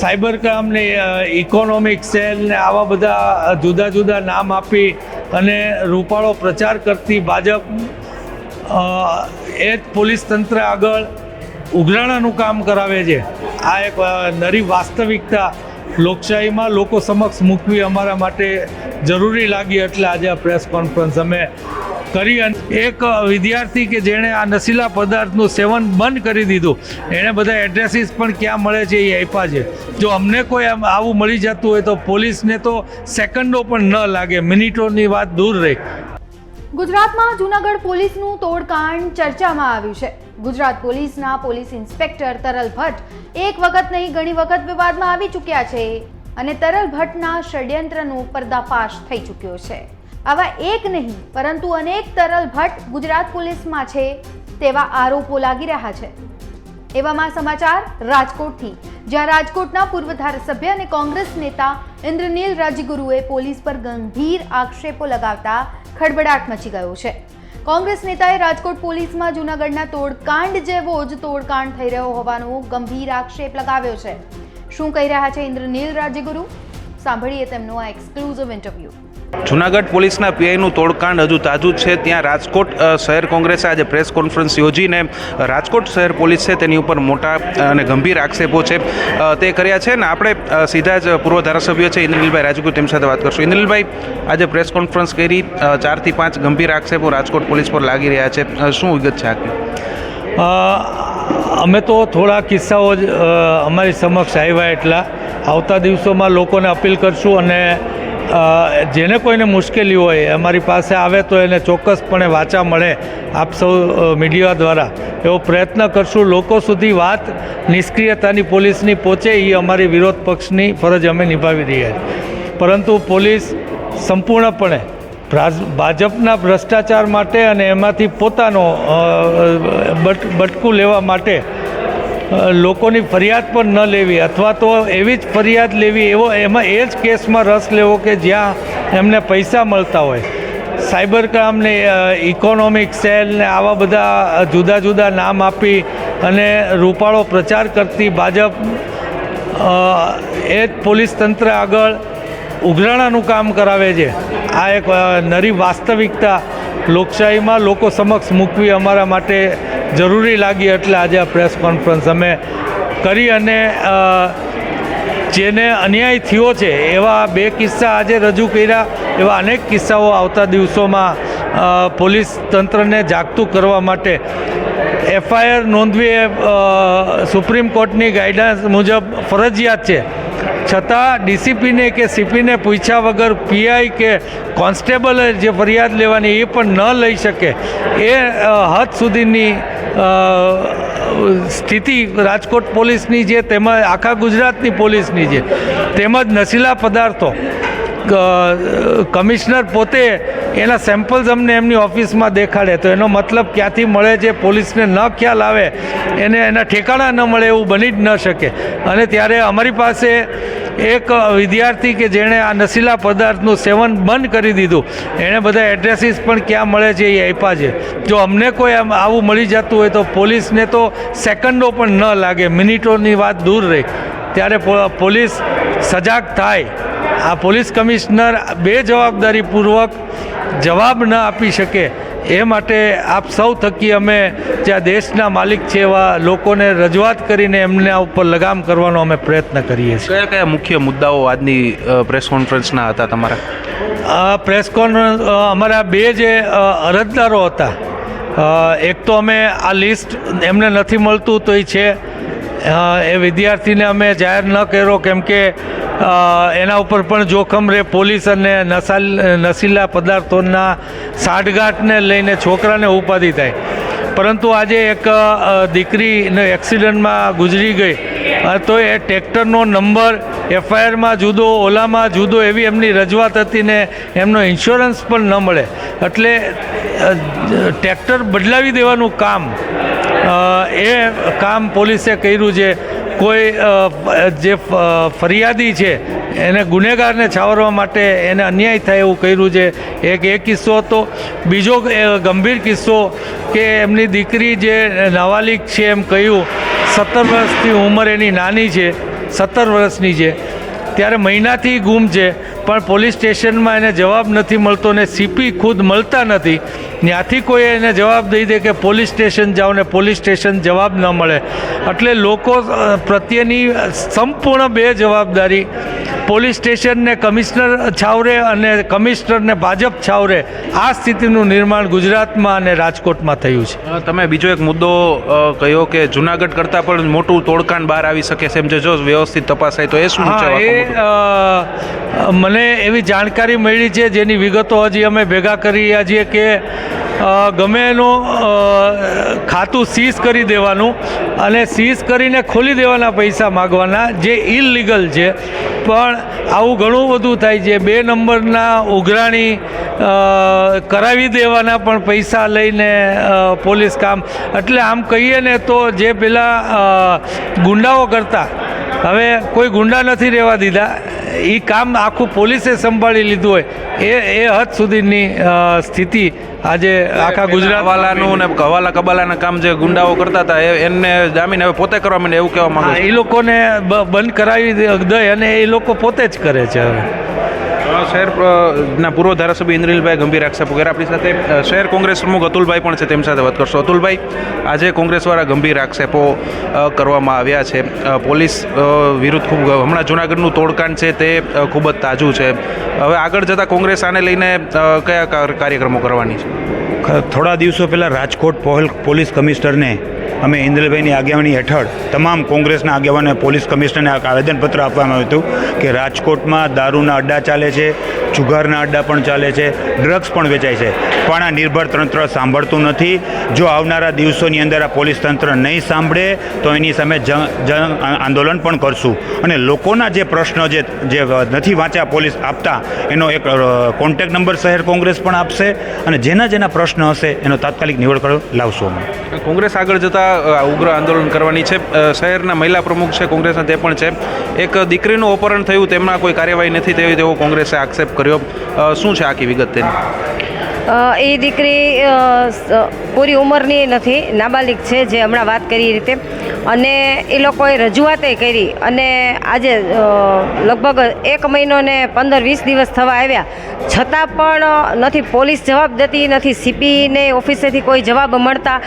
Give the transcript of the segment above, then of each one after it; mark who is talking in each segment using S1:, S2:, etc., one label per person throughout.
S1: Cyber ક્રાઇમને economic cell ને આવા બધા જુદા જુદા નામ આપી અને રૂપાળો પ્રચાર કરતી ભાજપ એ જ પોલીસ તંત્ર આગળ ઉઘરાણાનું કામ કરાવે છે. આ એક નરી વાસ્તવિકતા લોકશાહીમાં લોકો સમક્ષ મૂકવી અમારા માટે જરૂરી લાગી એટલે આજે આ પ્રેસ કોન્ફરન્સ અમે કરી અને એક વિદ્યાર્થી કે જેણે આ નશીલા પદાર્થનું સેવન બંધ કરી દીધું એણે બધા એડ્રેસીસ પણ ક્યાં મળે છે એ આપ્યા છે. જો અમને કોઈ આવું મળી જતું હોય તો પોલીસને તો સેકન્ડો પણ ન લાગે, મિનિટોની વાત દૂર રહી.
S2: ગુજરાતમાં જૂનાગઢ પોલીસનું તોડકાંડ ચર્ચામાં આવ્યું છે. ગુજરાત પોલીસના પોલીસ ઇન્સ્પેક્ટર તરલ ભટ્ટ એક વખત નહીં, ઘણી વખત વિવાદમાં આવી ચૂક્યા છે. અને તરલ ભટ્ટના ષડયંત્રનો પર્દાફાશ થઈ ચૂક્યો છે. આવા એક નહીં, પરંતુ અનેક તરલ ભટ્ટ ગુજરાત પોલીસમાં છે તેવા આરોપો લાગી રહ્યા છે. એવામાં સમાચાર રાજકોટથી. જ્યાં રાજકોટના પૂર્વ ધારાસભ્ય અને કોંગ્રેસ નેતા ઇન્દ્રનીલ રાજગુરુએ પોલીસ પર ગંભીર આક્ષેપો લગાવતા ખળબડાટ મચી ગયો છે. કોંગ્રેસ નેતાએ રાજકોટ પોલીસમાં જૂનાગઢના તોડકાંડ જેવો જ તોડકાંડ થઈ રહ્યો હોવાનો ગંભીર આક્ષેપ લગાવ્યો છે. શું કહી રહ્યા છે ઇન્દ્રનીલ રાજગુરુ? સાંભળીએ તેમનો આ એક્સક્લુઝિવ ઇન્ટરવ્યૂ
S3: જુનાગઢ પોલીસના પીઆઈનું તોડકાંડ હજુ તાજું છે. ત્યાં રાજકોટ શહેર કોંગ્રેસે આજે પ્રેસ કોન્ફરન્સ યોજીને રાજકોટ શહેર પોલીસ છે તેની ઉપર મોટા અને ગંભીર આક્ષેપો છે. તે કર્યા છે ને આપણે સીધા જ પૂર્વ ધારાસભ્ય છે ઇન્દ્રનીલભાઈ રાજગુર તેમની સાથે વાત કરશું. ઇન્દ્રનીલભાઈ, આજે પ્રેસ કોન્ફરન્સ કરી ચારથી પાંચ ગંભીર આક્ષેપો રાજકોટ પોલીસ પર લાગી રહ્યા છે. શું વિગત છે આખી?
S1: અમે તો થોડા કિસ્સાઓ જ અમારી સમક્ષ આવ્યા એટલા. આવતા દિવસોમાં લોકોને અપીલ કરશું અને જેને કોઈને મુશ્કેલી હોય, અમારી પાસે આવે તો એને ચોક્કસપણે વાચા મળે આપ સૌ મીડિયા દ્વારા. એવો પ્રયત્ન કરશું. લોકો સુધી વાત નિષ્ક્રિયતાની પોલીસની પહોંચે એ અમારી વિરોધ પક્ષની ફરજ અમે નિભાવી રહ્યા છીએ. પરંતુ પોલીસ સંપૂર્ણપણે ભાજપના ભ્રષ્ટાચાર માટે અને એમાંથી પોતાનો બટ, બટકું લેવા માટે લોકોની ફરિયાદ પણ ન લેવી અથવા તો એવી જ ફરિયાદ લેવી એવો એમાં એ જ કેસમાં રસ લેવો કે જ્યાં એમને પૈસા મળતા હોય. સાયબર ક્રાઇમને ઇકોનોમિક સેલ ને આવા બધા જુદા જુદા નામ આપી અને રૂપાળો પ્રચાર કરતી ભાજપ એ જ પોલીસ તંત્ર આગળ ઉઘરાણાનું કામ કરાવે છે. આ એક નરી વાસ્તવિકતા લોકશાહીમાં લોકો સમક્ષ મૂકવી અમારા માટે જરૂરી લાગી એટલે આજે આ પ્રેસ કોન્ફરન્સ અમે કરી અને જેને અન્યાય થયો છે, એવા બે કિસ્સા આજે રજૂ કર્યા, એવા અનેક કિસ્સાઓ આવતા દિવસોમાં પોલીસ તંત્રને જાગતું કરવા માટે. એફઆઈઆર નોંધવી એ સુપ્રીમ કોર્ટની ગાઈડન્સ મુજબ ફરજિયાત છે. છતાં ડીસીપીને કે સીપીને પૂછ્યા વગર પીઆઈ કે કોન્સ્ટેબલે જે ફરિયાદ લેવાની એ પણ ન લઈ શકે, એ હદ સુધીની સ્થિતિ રાજકોટ પોલીસની છે તેમજ આખા ગુજરાતની પોલીસની છે તેમજ નશીલા પદાર્થો કમિશનર પોતે એના સેમ્પલ્સ અમને એમની ઓફિસમાં દેખાડે. તો એનો મતલબ ક્યાંથી મળે છે પોલીસને ન ખ્યાલ આવે, એને એના ઠેકાણા ન મળે એવું બની જ ન શકે. અને ત્યારે અમારી પાસે એક વિદ્યાર્થી કે જેણે આ નશીલા પદાર્થનું સેવન બંધ કરી દીધું. એણે બધા એડ્રેસીસ પણ ક્યાં મળે છે એ આપ્યા છે. જો અમને કોઈ આમ આવું મળી જતું હોય તો પોલીસને તો સેકન્ડો પણ ન લાગે, મિનિટોની વાત દૂર રહી. ત્યારે પોલીસ સજાગ થાય. આ પોલીસ કમિશનર બે જવાબદારીપૂર્વક જવાબ ન આપી શકે એ માટે આપ સૌ થકી અમે જ્યાં દેશના માલિક છે એવા લોકોને રજૂઆત કરીને એમના ઉપર લગામ કરવાનો અમે પ્રયત્ન કરીએ છીએ.
S3: કયા કયા મુખ્ય મુદ્દાઓ આજની પ્રેસ કોન્ફરન્સના હતા તમારા?
S1: આ પ્રેસ કોન્ફરન્સ અમારા બે જે અરજદારો હતા એક તો અમે આ લિસ્ટ એમને નથી મળતું તો એ છે. એ વિદ્યાર્થીને અમે જાહેર ન કર્યો કેમ કે એના ઉપર પણ જોખમ રહે. પોલીસ અને નસાલ નશીલા પદાર્થોના સાઠગાંઠને લઈને છોકરાને ઉપાધિ થાય. પરંતુ આજે એક દીકરીને એક્સિડન્ટમાં ગુજરી ગઈ. તો એ ટ્રેક્ટરનો નંબર, એફઆઈઆરમાં જુદો, ઓલામાં જુદો એવી એમની રજૂઆત હતી ને એમનો ઇન્સ્યોરન્સ પણ ન મળે. એટલે ટ્રેક્ટર બદલાવી દેવાનું કામ એ કામ પોલીસે કર્યું છે. કોઈ જે ફરિયાદી છે, એને ગુનેગારને છાવરવા માટે એને અન્યાય થાય એવું કર્યું છે. એક એ કિસ્સો હતો. બીજો ગંભીર કિસ્સો કે એમની દીકરી જે નાવાલિક છે એમ કહ્યું, સત્તર વર્ષની ઉંમર એની નાની છે, સત્તર વર્ષની છે. ત્યારે મહિનાથી ગુમ છે. પણ પોલીસ સ્ટેશનમાં એને જવાબ નથી મળતો ને સીપી ખુદ મળતા નથી. ત્યાંથી કોઈ એને જવાબ દઈ દે કે પોલીસ સ્ટેશન જાઓ ને પોલીસ સ્ટેશન જવાબ ન મળે. એટલે લોકો પ્રત્યેની સંપૂર્ણ બે જવાબદારી પોલીસ સ્ટેશનને કમિશનર છાવરે અને કમિશનરને ભાજપ છાવરે આ સ્થિતિનું નિર્માણ ગુજરાતમાં અને રાજકોટમાં થયું છે.
S3: તમે બીજો એક મુદ્દો કહ્યો કે જુનાગઢ કરતાં પણ મોટું તોડકાંડ બહાર આવી શકે છે એમ જો વ્યવસ્થિત તપાસ થાય તો એ શું છે
S1: એ? અ, મને એવી જાણકારી મળી છે જેની વિગતો હજી અમે ભેગા કરી રહ્યા છીએ કે ગમે એનું ખાતું સીઝ કરી દેવાનું અને સીઝ કરીને ખોલી દેવાના પૈસા માગવાના, જે ઇલીગલ છે. પણ આવું ઘણું બધું થાય છે. બે નંબરના ઉઘરાણી કરાવી દેવાના પણ પૈસા લઈને પોલીસ કામ. એટલે આમ કહીએ ને તો જે પેલા ગુંડાઓ કરતા, હવે કોઈ ગુંડા નથી રહેવા દીધા. એ કામ આખું પોલીસે સંભાળી લીધું હોય. એ એ હદ સુધીની સ્થિતિ આજે આખા ગુજરાત
S3: હવાલાનું ને હવાલા કબાલાના કામ જે ગુંડાઓ કરતા હતા એમને જામીન હવે પોતે કરવા માંડે એવું કહેવા માંગે
S1: એ લોકોને બંધ કરાવી દે દે અને એ લોકો પોતે જ કરે છે હવે.
S3: શહેર ના પૂર્વ ધારાસભ્ય ઇન્દ્રિલભાઈ ગંભીર આક્ષેપ વગેરે. આપણી સાથે શહેર કોંગ્રેસ પ્રમુખ અતુલભાઈ પણ છે તેમ સાથે વાત કરશો. અતુલભાઈ, આજે કોંગ્રેસવાળા ગંભીર આક્ષેપો કરવામાં આવ્યા છે. પોલીસ વિરુદ્ધ ખૂબ, હમણાં જૂનાગઢનું તોડકાંડ છે તે ખૂબ જ તાજું છે. હવે આગળ જતાં કોંગ્રેસ આને લઈને કયા કાર- કાર્યક્રમો કરવાની છે?
S4: થોડા દિવસો પહેલાં રાજકોટ પોલ- પોલીસ કમિશનરને અમે ઇન્દ્રભાઈની આગેવાની હેઠળ તમામ કોંગ્રેસના આગેવાનને પોલીસ કમિશનરને આવેદનપત્ર આપવામાં આવ્યું હતું કે રાજકોટમાં દારૂના અડ્ડા ચાલે છે જુગારના અડ્ડા પણ ચાલે છે, ડ્રગ્સ પણ વેચાય છે. પણ આ નિર્ભર તંત્ર સાંભળતું નથી. જો આવનારા દિવસોની અંદર આ પોલીસ તંત્ર નહીં સાંભળે, તો એની સામે જંગ આંદોલન પણ કરશું. અને લોકોના જે પ્રશ્નો જે જે નથી વાંચ્યા પોલીસ આપતા, એનો એક કોન્ટેક નંબર શહેર કોંગ્રેસ પણ આપશે અને જેના જેના પ્રશ્ન હશે, એનો તાત્કાલિક નિવડ લાવશું અમે.
S3: કોંગ્રેસ આગળ જતાં ઉગ્ર આંદોલન કરવાની છે. શહેરના મહિલા પ્રમુખ છે, કોંગ્રેસના તે પણ છે. એક દીકરીનું અપહરણ થયું, તેમના કોઈ કાર્યવાહી નથી થઈ, તેવો કોંગ્રેસે આક્ષેપ કર્યો. અ, શું છે આખી વિગત તેની?
S5: એ દીકરી પૂરી ઉંમરની નથી, નાબાલિક છે જે હમણાં વાત કરી એ રીતે. અને એ લોકોએ રજૂઆતે કરી અને આજે લગભગ એક મહિનો ને પંદર વીસ દિવસ થવા આવ્યા. છતાં પણ નથી, પોલીસ જવાબ દેતી નથી સીપીને ઓફિસેથી કોઈ જવાબ મળતા.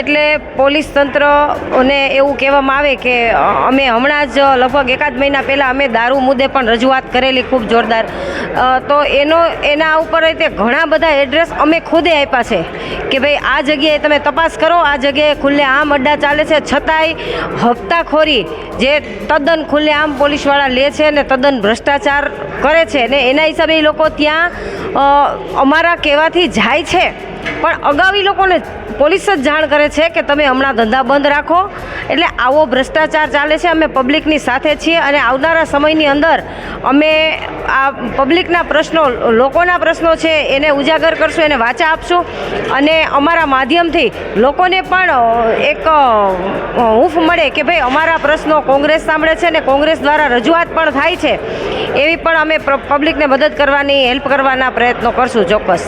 S5: એટલે પોલીસ તંત્રને એવું કહેવામાં આવે કે અમે હમણાં જ લગભગ એકાદ મહિના પહેલાં અમે દારૂ મુદ્દે પણ રજૂઆત કરેલી ખૂબ જોરદાર. તો એનો, એના ઉપર રીતે ઘણા બધા એડ્રેસ અમે ખુદે આપ્યા છે કે ભાઈ આ જગ્યાએ તમે તપાસ કરો, આ જગ્યાએ ખુલ્લે આમ અડ્ડા ચાલે છે, છતાંય હપ્તાખોરી જે તદ્દન ખુલ્લે આમ પોલીસવાળા લે છે ને તદ્દન ભ્રષ્ટાચાર કરે છે ને એના હિસાબે એ લોકો ત્યાં અમારા કહેવાથી જાય છે. પણ અગાઉ એ લોકોને પોલીસ જ જાણ કરે છે કે તમે હમણાં ધંધા બંધ રાખો એટલે આવો ભ્રષ્ટાચાર ચાલે છે, અમે પબ્લિકની સાથે છીએ અને આવનારા સમયની અંદર અમે આ પબ્લિકના પ્રશ્નો, લોકોના પ્રશ્નો છે, એને ઉજાગર કરશું, એને વાચા આપશું અને અમારા માધ્યમથી લોકોને પણ એક હૂંફ મળે કે ભાઈ અમારા પ્રશ્નો કોંગ્રેસ સાંભળે છે ને કોંગ્રેસ દ્વારા રજૂઆત પણ થાય છે, એવી પણ અમે પબ્લિકને મદદ કરવાની, હેલ્પ કરવાના પ્રયત્નો કરશું ચોક્કસ.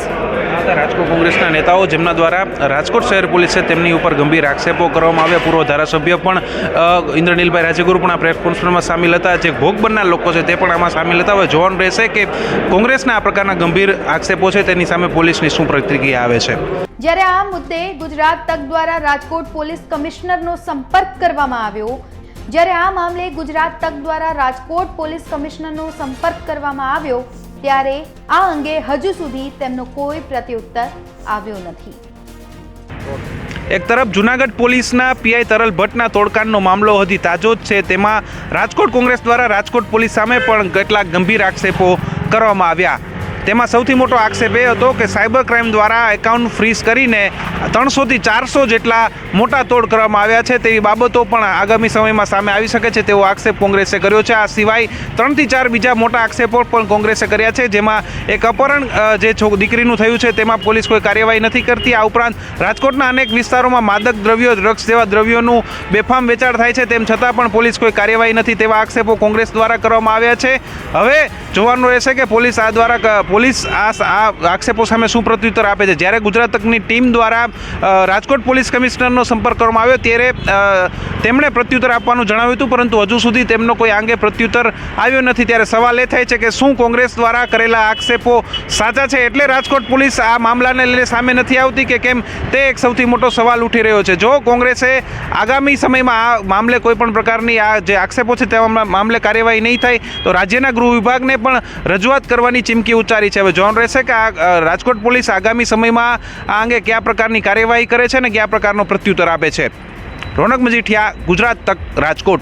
S3: હતા રાજકોટ કોંગ્રેસના નેતાઓ જેમના દ્વારા રાજકોટ શહેર પોલીસે તેમની ઉપર ગંભીર આક્ષેપો કરવામાં આવ્યા. પૂર્વ ધારાસભ્ય પણ ઇન્દ્રનીલભાઈ રાજ્યગુરુ પણ આ પ્રેસ કોન્ફરન્સમાં સામેલ હતા. જે ભોગ બનનાર લોકો છે તે પણ આમાં સામેલ હતા. હવે જોવાનું રહેશે કે કોંગ્રેસના આ પ્રકારના ગંભીર આક્ષેપો છે તેની સામે પોલીસની શું પ્રતિક્રિયા આવે છે.
S2: જ્યારે આ મુદ્દે ગુજરાત તક દ્વારા રાજકોટ પોલીસ કમિશનરનો સંપર્ક કરવામાં આવ્યો, જ્યારે આ મામલે ગુજરાત તક દ્વારા રાજકોટ પોલીસ કમિશનરનો સંપર્ક કરવામાં આવ્યો ત્યારે આ અંગે હજુ સુધી તેમનો કોઈ પ્રત્યુત્તર આવ્યો નથી.
S3: એક તરફ જુનાગઢ પોલીસના પીઆઈ તરલ ભટ્ટના તોડકાંડનો મામલો હજી તાજો જ છે. તેમાં રાજકોટ કોંગ્રેસ દ્વારા રાજકોટ પોલીસ સામે પણ કેટલાક ગંભીર આક્ષેપો કરવામાં આવ્યા. તેમાં સૌથી મોટો આક્ષેપ એ હતો કે સાયબર ક્રાઇમ દ્વારા એકાઉન્ટ ફ્રીઝ કરીને ત્રણસોથી ચારસો જેટલા મોટા તોડ કરવામાં આવ્યા છે. તેવી બાબતો પણ આગામી સમયમાં સામે આવી શકે છે તેવો આક્ષેપ કોંગ્રેસે કર્યો છે. આ સિવાય ત્રણથી ચાર બીજા મોટા આક્ષેપો પણ કોંગ્રેસે કર્યા છે, જેમાં એક અપહરણ જે દીકરીનું થયું છે તેમાં પોલીસ કોઈ કાર્યવાહી નથી કરતી. આ ઉપરાંત રાજકોટના અનેક વિસ્તારોમાં માદક દ્રવ્યો, ડ્રગ્સ જેવા દ્રવ્યોનું બેફામ વેચાણ થાય છે. તેમ છતાં પણ પોલીસ કોઈ કાર્યવાહી નથી તેવા આક્ષેપો કોંગ્રેસ દ્વારા કરવામાં આવ્યા છે. હવે જોવાનું રહેશે કે પોલીસ આ દ્વારા પોલીસ આ આ આક્ષેપો સામે શું પ્રત્યુત્તર આપે છે? જ્યારે ગુજરાત તકની ટીમ દ્વારા રાજકોટ પોલીસ કમિશનરનો સંપર્ક કરવામાં આવ્યો, ત્યારે તેમણે પ્રત્યુત્તર આપવાનું જણાવ્યું હતું, પરંતુ હજુ સુધી તેમનો કોઈ આંગે પ્રત્યુત્તર આવ્યો નથી. ત્યારે સવાલ એ થાય છે કે શું કોંગ્રેસ દ્વારા કરેલા આક્ષેપો સાચા છે? એટલે રાજકોટ પોલીસ આ મામલાને લઈને સામે નથી આવતી કે કેમ? તે એક સૌથી મોટો સવાલ ઉઠી રહ્યો છે. જો કોંગ્રેસે આગામી સમયમાં આ મામલે કોઈ પણ પ્રકારની આ જે આક્ષેપો છે તેમાં મામલે કાર્યવાહી નહીં થાય, તો રાજ્યના ગૃહ વિભાગને પણ રજૂઆત કરવાની ચીમકી ઉચ્ચારી છે. હવે જોવાનું રહેશે કે આ રાજકોટ પોલીસ આગામી સમયમાં આ અંગે કયા પ્રકારની કાર્યવાહી કરે છે અને કયા પ્રકારનો પ્રત્યુત્તર આપે છે. રોનક મજીઠિયા, ગુજરાત તક, રાજકોટ.